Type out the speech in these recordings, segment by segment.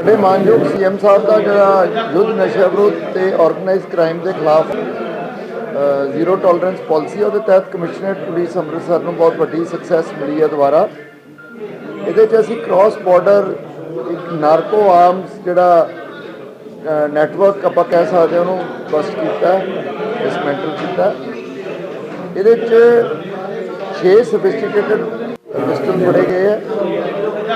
ਸਾਡੇ ਮਾਨਯੋਗ ਸੀਐਮ ਸਾਹਿਬ ਦਾ ਜਿਹੜਾ ਯੁੱਧ ਨਸ਼ਾ ਵਿਰੋਧ ਤੇ ਆਰਗੇਨਾਈਜ਼ ਕ੍ਰਾਈਮ ਦੇ ਖਿਲਾਫ ਜ਼ੀਰੋ ਟੋਲਰੈਂਸ ਪਾਲਿਸੀ ਉਹਦੇ ਤਹਿਤ ਕਮਿਸ਼ਨਰੇਟ ਪੁਲਿਸ ਅੰਮ੍ਰਿਤਸਰ ਨੂੰ ਬਹੁਤ ਵੱਡੀ ਸਕਸੈਸ ਮਿਲੀ ਹੈ ਦੁਬਾਰਾ। ਇਹਦੇ 'ਚ ਅਸੀਂ ਕ੍ਰਾਸ ਬਾਰਡਰ ਇੱਕ ਨਾਰਕੋ ਆਰਮਸ ਜਿਹੜਾ ਨੈਟਵਰਕ ਆਪਾਂ ਕਹਿ ਸਕਦੇ ਹਾਂ, ਉਹਨੂੰ ਬਸਟ ਕੀਤਾ ਡਿਸਮੈਂਟਲ ਕੀਤਾ। ਇਹਦੇ 'ਚ 6 ਸੋਫਿਸਟੀਕੇਟਡ ਪਿਸਟਲ ਫੜੇ ਗਏ ਹੈ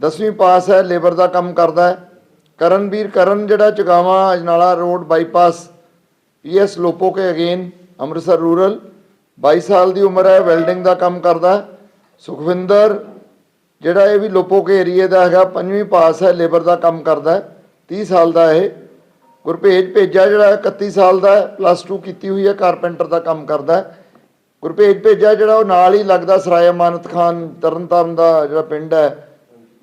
10ਵੀਂ ਪਾਸ ਹੈ, ਲੇਬਰ ਦਾ ਕੰਮ ਕਰਦਾ ਹੈ। ਕਰਨਵੀਰ, ਕਰਨ ਜਿਹੜਾ Chagawa, Ajnala road bypass, PS Lopoke again, Amritsar rural. 22 ਸਾਲ ਦੀ ਉਮਰ ਹੈ, ਵੈਲਡਿੰਗ ਦਾ ਕੰਮ ਕਰਦਾ ਹੈ। ਸੁਖਵਿੰਦਰ, ਜਿਹੜਾ ਇਹ ਵੀ ਲੋਪੋਕੇ ਏਰੀਏ ਦਾ ਹੈਗਾ, ਪੰਜਵੀਂ ਪਾਸ ਹੈ, ਲੇਬਰ ਦਾ ਕੰਮ ਕਰਦਾ ਹੈ। 30 ਸਾਲ ਦਾ ਇਹ। ਗੁਰਭੇਜ ਭੇਜਾ ਜਿਹੜਾ 31 ਸਾਲ ਦਾ ਪਲੱਸ 2 ਕੀਤੀ ਹੋਈ ਹੈ, ਕਾਰਪੈਂਟਰ ਦਾ ਕੰਮ ਕਰਦਾ ਹੈ। ਗੁਰਭੇਜ ਭੇਜਾ ਜਿਹੜਾ ਉਹ ਨਾਲ ਹੀ ਲੱਗਦਾ ਸਰਾਏ ਅਮਾਨਤ ਖਾਨ, ਤਰਨਤਾਰਨ ਦਾ ਜਿਹੜਾ ਪਿੰਡ ਹੈ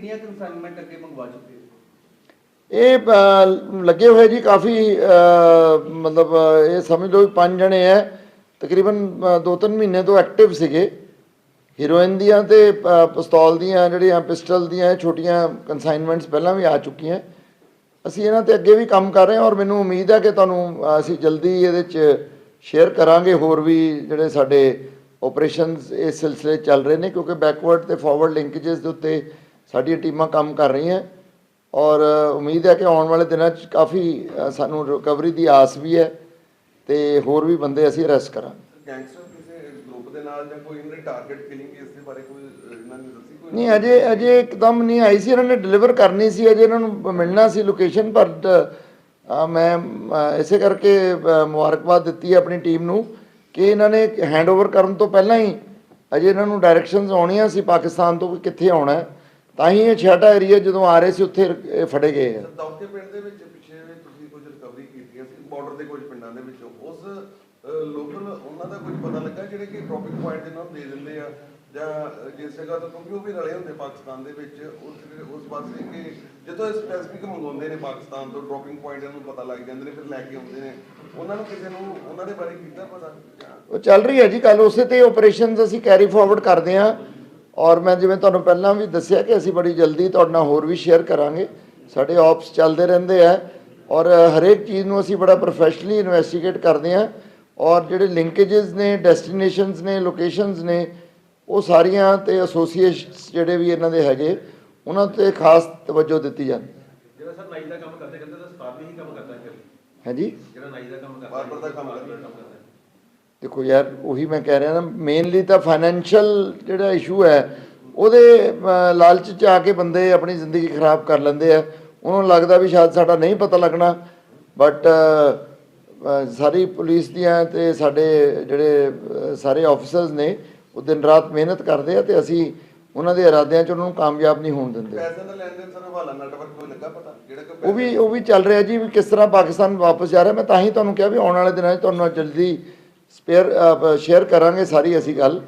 ਕਿੰਨੀਆਂ ਕਨਸਾਈਨਮੈਂਟ ਅੱਗੇ ਮੰਗਵਾ ਚੁੱਕੇ ਹੋ? ਇਹ ਅ, ਲੱਗੇ ਹੋਏ ਜੀ ਕਾਫੀ ਅ, ਮਤਲਬ ਅ, ਇਹ ਸਮਝ ਲਓ ਵੀ ਪੰਜ ਜਣੇ ਐ। ਤਕਰੀਬਨ 2-3 ਮਹੀਨੇ ਤੋਂ ਐਕਟਿਵ ਸੀਗੇ। ਹੀਰੋਇਨ ਦੀਆਂ ਤੇ ਅ, ਪਿਸਤੌਲ ਦੀਆਂ ਜਿਹੜੀਆਂ ਪਿਸਟਲ ਦੀਆਂ ਇਹ ਛੋਟੀਆਂ ਕਨਸਾਈਨਮੈਂਟਸ ਪਹਿਲਾਂ ਵੀ ਆ ਚੁੱਕੀਆਂ। ਅਸੀਂ ਇਹਨਾਂ ਤੇ ਅੱਗੇ ਵੀ ਕੰਮ ਕਰ ਰਹੇ ਹਾਂ ਔਰ ਮੈਨੂੰ ਉਮੀਦ ਹੈ ਕਿ ਤੁਹਾਨੂੰ ਅ, ਅਸੀਂ ਜਲਦੀ ਇਹਦੇ 'ਚ ਸ਼ੇਅਰ ਕਰਾਂਗੇ ਹੋਰ ਵੀ ਜਿਹੜੇ ਸਾਡੇ ਆਪਰੇਸ਼ਨਸ ਇਸ ਸਿਲਸਿਲੇ 'ਚ ਚੱਲ ਰਹੇ ਨੇ ਕਿਉਂਕਿ ਬੈਕਵਰਡ ਤੇ ਫਾਰਵਰਡ ਲਿੰਕੇजेस ਦੇ ਉੱਤੇ ਸਾਡੀਆਂ ਟੀਮਾਂ ਕੰਮ ਕਰ ਰਹੀਆਂ। ਔਰ ਉਮੀਦ ਹੈ ਕਿ ਆਉਣ ਵਾਲੇ ਦਿਨਾਂ 'ਚ ਕਾਫੀ ਸਾਨੂੰ ਰਿਕਵਰੀ ਦੀ ਆਸ ਵੀ ਹੈ ਤੇ ਹੋਰ ਵੀ ਬੰਦੇ ਅਸੀਂ ਅਰੈਸਟ ਕਰਾਂਗੇ। ਗੈਂਗਸਟਰ ਕਿਸੇ ਗਰੁੱਪ ਦੇ ਨਾਲ ਜਾਂ ਕੋਈ ਇਹਨਾਂ ਦੇ ਟਾਰਗੇਟ ਕਿਲਿੰਗ ਕੇਸ ਦੇ ਬਾਰੇ ਕੋਈ ਅਹ, ਇਹਨਾਂ ਨੇ ਦੱਸੀ ਕੋਈ? ਨਹੀਂ ਅਜੇ ਅਜੇ ਇੱਕਦਮ ਨਹੀਂ ਆਈ ਸੀ। ਇਹਨਾਂ ਨੇ ਡਿਲੀਵਰ ਕਰਨੀ ਸੀ। ਅਜੇ ਇਹਨਾਂ ਨੂੰ ਮਿਲਣਾ ਸੀ ਲੋਕੇਸ਼ਨ ਪਰ ਮੈਂ ਇਸੇ ਕਰਕੇ ਮੁਬਾਰਕਬਾਦ ਦਿੱਤੀ ਆਪਣੀ ਟੀਮ ਨੂੰ ਕਿ ਇਹਨਾਂ ਨੇ ਹੈਂਡਓਵਰ ਕਰਨ ਤੋਂ ਪਹਿਲਾਂ ਹੀ ਅਜੇ ਇਹਨਾਂ ਨੂੰ ਡਾਇਰੈਕਸ਼ਨਸ ਆਉਣੀਆਂ ਸੀ ਪਾਕਿਸਤਾਨ ਤੋਂ ਕਿ ਕਿੱਥੇ ਆਉਣਾ ਹੈ। ਤਾਂ ਹੀ ਇਹ ਛੇਟਾ ਏਰੀਆ ਜਦੋਂ ਆ ਰਹੇ ਸੀ ਉੱਥੇ ਇਹ ਫੜੇ ਗਏ ਆ। ਦੌਕੇ ਪਿੰਡ ਦੇ ਵਿੱਚ ਪਿੱਛੇ ਜਿਹੇ ਤੁਸੀਂ ਕੁਝ ਰਿਕਵਰੀ ਕੀਤੀਆਂ ਸੀ ਬਾਰਡਰ ਦੇ ਕੁਝ ਪਿੰਡਾਂ ਦੇ ਵਿੱਚੋਂ। ਉਸ ਲੋਕਲ ਉਹਨਾਂ ਦਾ ਕੁਝ ਪਤਾ ਲੱਗਾ ਜਿਹੜੇ ਕਿ ਡ੍ਰੌਪਿੰਗ ਪੁਆਇੰਟ ਇਹਨਾਂ ਨੂੰ ਦੇ ਦਿੰਦੇ ਆ? ਜਾਂ ਜਿਸ ਜਗ੍ਹਾ ਤੋਂ ਕਿਉਂਕਿ ਉਹ ਵੀ ਰਲੇ ਹੁੰਦੇ ਪਾਕਿਸਤਾਨ ਦੇ ਵਿੱਚ ਉਸ ਉਸ ਪਾਸੇ ਕਿ ਜਦੋਂ ਸਪੈਸੀਫਿਕ ਮੰਗਾਉਂਦੇ ਨੇ ਪਾਕਿਸਤਾਨ ਤੋਂ ਡ੍ਰੌਪਿੰਗ ਪੁਆਇੰਟ ਇਹਨਾਂ ਨੂੰ ਪਤਾ ਲੱਗ ਜਾਂਦੇ ਨੇ ਫਿਰ ਲੈ ਕੇ ਆਉਂਦੇ ਨੇ। ਉਹਨਾਂ ਨੂੰ ਕਿਸੇ ਨੂੰ ਉਹਨਾਂ ਦੇ ਬਾਰੇ ਕੀਤਾ ਪਤਾ? ਉਹ ਚੱਲ ਰਹੀ ਹੈ ਜੀ ਕੱਲ ਉਸੇ ਤੇ ਆਪਰੇਸ਼ਨਸ ਅਸੀਂ ਕੈਰੀ ਫਾਰਵਰਡ ਕਰਦੇ ਹਾਂ। ਔਰ ਮੈਂ ਜਿਵੇਂ ਤੁਹਾਨੂੰ ਪਹਿਲਾਂ ਵੀ ਦੱਸਿਆ ਕਿ ਅਸੀਂ ਬੜੀ ਜਲਦੀ ਤੁਹਾਡੇ ਨਾਲ ਹੋਰ ਵੀ ਸ਼ੇਅਰ ਕਰਾਂਗੇ। ਸਾਡੇ ਆਪਸ ਚੱਲਦੇ ਰਹਿੰਦੇ ਆ ਔਰ ਹਰੇਕ ਚੀਜ਼ ਨੂੰ ਅਸੀਂ ਬੜਾ ਪ੍ਰੋਫੈਸ਼ਨਲੀ ਇਨਵੈਸਟੀਗੇਟ ਕਰਦੇ ਹਾਂ ਔਰ ਜਿਹੜੇ ਲਿੰਕੇजेस ਨੇ ਡੈਸਟੀਨੇਸ਼ਨਸ ਨੇ ਲੋਕੇਸ਼ਨਸ ਨੇ ਉਹ ਸਾਰੀਆਂ ਤੇ ਐਸੋਸੀਏਸ਼ਨਸ ਜਿਹੜੇ ਵੀ ਇਹਨਾਂ ਦੇ ਹੈਗੇ ਉਹਨਾਂ ਤੇ ਖਾਸ ਤਵੱਜੋ ਦਿੱਤੀ ਜਾਂਦੀ ਹੈ ਜਿਹੜਾ ਸਰ ਨਾਈ ਦਾ ਕੰਮ ਕਰਦੇ ਕਹਿੰਦੇ ਤਾਂ ਸਟਾਫ ਵੀ ਹੀ ਕੰਮ ਕਰਦਾ ਹੈ ਹੈ ਜੀ? ਜਿਹੜਾ ਨਾਈ ਦਾ ਕੰਮ ਕਰਦਾ ਬਾਰਬਰ ਦਾ ਕੰਮ ਕਰਦਾ ਕੰਮ ਕਰਦਾ ਹੈ ਦੇਖੋ ਯਾਰ ਉਹੀ ਮੈਂ ਕਹਿ ਰਿਹਾ ਨਾ ਮੇਨਲੀ ਤਾਂ ਫਾਈਨੈਂਸ਼ੀਅਲ ਜਿਹੜਾ ਇਸ਼ੂ ਹੈ ਉਹਦੇ ਲਾਲਚ ਚ ਆ ਕੇ ਬੰਦੇ ਆਪਣੀ ਜ਼ਿੰਦਗੀ ਖਰਾਬ ਕਰ ਲੈਂਦੇ ਆ। ਉਹਨਾਂ ਨੂੰ ਲੱਗਦਾ ਵੀ ਸ਼ਾਇਦ ਸਾਡਾ ਨਹੀਂ ਪਤਾ ਲੱਗਣਾ ਬਟ ਸਾਰੀ ਪੁਲਿਸ ਦੀਆਂ ਤੇ ਸਾਡੇ ਜਿਹੜੇ ਸਾਰੇ ਆਫੀਸਰਸ ਨੇ ਉਹ ਦਿਨ ਰਾਤ ਮਿਹਨਤ ਕਰਦੇ ਆ ਤੇ ਅਸੀਂ ਉਹਨਾਂ ਦੇ ਇਰਾਦਿਆਂ ਚ ਉਹਨਾਂ ਨੂੰ ਕਾਮਯਾਬ ਨਹੀਂ ਹੋਣ ਦਿੰਦੇ। ਪੈਸੇ ਦਾ ਲੈਣ ਦੇਣ ਸਰ ਹਵਾਲਾ ਨੈਟਵਰਕ ਕੋਈ ਲੱਗਾ ਪਤਾ? ਜਿਹੜਾ ਕਿ ਉਹ ਵੀ ਉਹ ਵੀ ਚੱਲ ਰਿਹਾ ਜੀ ਵੀ ਕਿਸ ਤਰ੍ਹਾਂ ਪਾਕਿਸਤਾਨ ਵਾਪਸ ਜਾ ਰਿਹਾ ਮੈਂ ਤਾਂ ਹੀ ਤੁਹਾਨੂੰ ਕਿਹਾ ਵੀ ਆਉਣ ਵਾਲੇ ਦਿਨਾਂ 'ਚ ਤੁਹਾਨੂੰ ਜਲਦੀ ਸਪੇਅਰ ਸ਼ੇਅਰ uh, ਕਰਾਂਗੇ ਸਾਰੀ ਅਸੀਂ ਗੱਲ।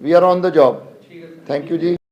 We are on the job thank you ji.